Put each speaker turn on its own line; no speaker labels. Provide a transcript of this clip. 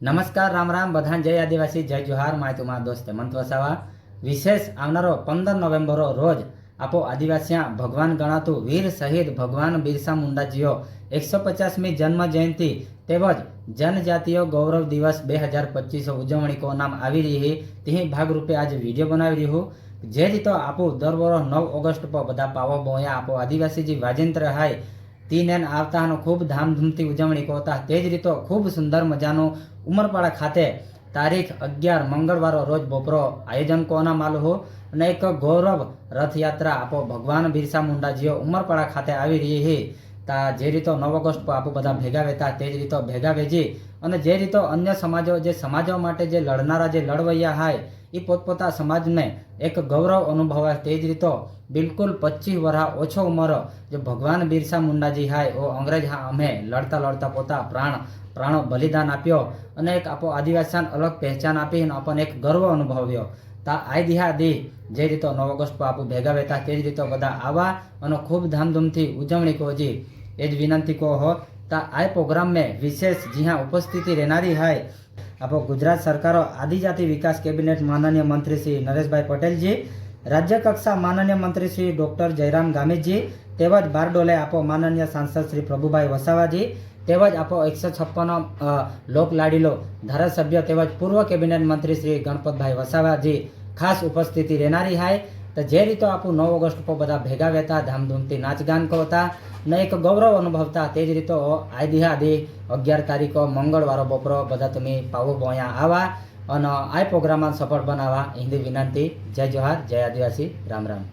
નમસ્કાર, રામ રામ, બધાને જય આદિવાસી, જય જોહાર માહિતીમાં દોસ્ત મંત વસાવા. વિશેષ આવનારો પંદર નવેમ્બરો રોજ આપો આદિવાસીયા ભગવાન ગણાતું વીર શહીદ ભગવાન બિરસા મુંડાજીઓ એકસો પચાસમી જન્મ જયંતિ તેમજ જનજાતિય ગૌરવ દિવસ બે હજાર પચીસો ઉજવણી નામ આવી રહી. તે ભાગરૂપે આજે વીડિયો બનાવી રહ્યું. જે રીતો આપો દર વર્ષ નવ ઓગસ્ટ પર બધા પાવો બોયા આપો આદિવાસીજી વાજેન્દ્ર હાય. તીનેન આવતાનો ખૂબ ધામધૂમથી ઉજવણી કરતા તે જ રીતો ખૂબ સુંદર મજાનો ઉમરપાડા ખાતે તારીખ અગિયાર મંગળવારો રોજ બપોરો આયોજન કોના માલું હો અને એક ગૌરવ રથયાત્રા આપો ભગવાન બિરસા મુંડાજીઓ ઉમરપાડા ખાતે આવી રહી હે તા જે રીતો નવ ઓગસ્ટ આપો બધા ભેગા વેતા તે જ રીતો ભેગા વેજી અને જે રીતો અન્ય સમાજો, જે સમાજો માટે જે લડનારા, જે લડવૈયા હાય એ પોતપોતા સમાજને એક ગૌરવ અનુભવાય તે જ રીતો બિલકુલ પચીસ વર્ષ ઓછો ઉંમર જે ભગવાન બિરસા મુંડાજી હાય, ઓ અંગ્રેજ હા, અમે લડતા લડતા પોતા પ્રાણ, પ્રાણો બલિદાન આપ્યો અને એક આપો આદિવાસીને અલગ પહેચાન આપી અને આપણને એક ગર્વ અનુભવ્યો. તા આઈ દિહા દી જે રીતો નવ ઓગસ્ટ આપું ભેગા વેતા તે જ રીતો બધા આવા અને ખૂબ ધામધૂમથી ઉજવણી કોજી. એ જ વિનંતી કહો તા આ પ્રોગ્રામ મેં વિશેષ જ્યાં ઉપસ્થિતિ રહેનારી હાય આપણો ગુજરાત સરકારો આદિજાતિ વિકાસ કેબિનેટ માનનીય મંત્રી શ્રી નરેશભાઈ પટેલજી રાજ્ય કક્ષા માનનીય મંત્રી શ્રી ડોક્ટર જયરામ ગામિતજી તેમજ બારડોલે આપો માનનીય સાંસદ શ્રી પ્રભુભાઈ વસાવાજી, તેમજ આપો એકસો છપ્પન લોક લાડીલો ધારાસભ્ય તેમજ પૂર્વ કેબિનેટ મંત્રી શ્રી ગણપતભાઈ વસાવાજી ખાસ ઉપસ્થિતિ રહેનારી હાય. તો જે રીતે આપણું નવ ઓગસ્ટ પર બધા ભેગા વહેતા ધામધૂમથી નાચગાન કરતા ને એક ગૌરવ અનુભવતા, તે જ રીતે આદિ આદિ અગિયાર તારીખો, મંગળવારો, બપોરો બધા તમે પાવો બોયા આવા અને આ પ્રોગ્રામમાં સફળ બનાવવા હિન્દી વિનંતી. જય જોહાર જય આદિવાસી, રામ રામ.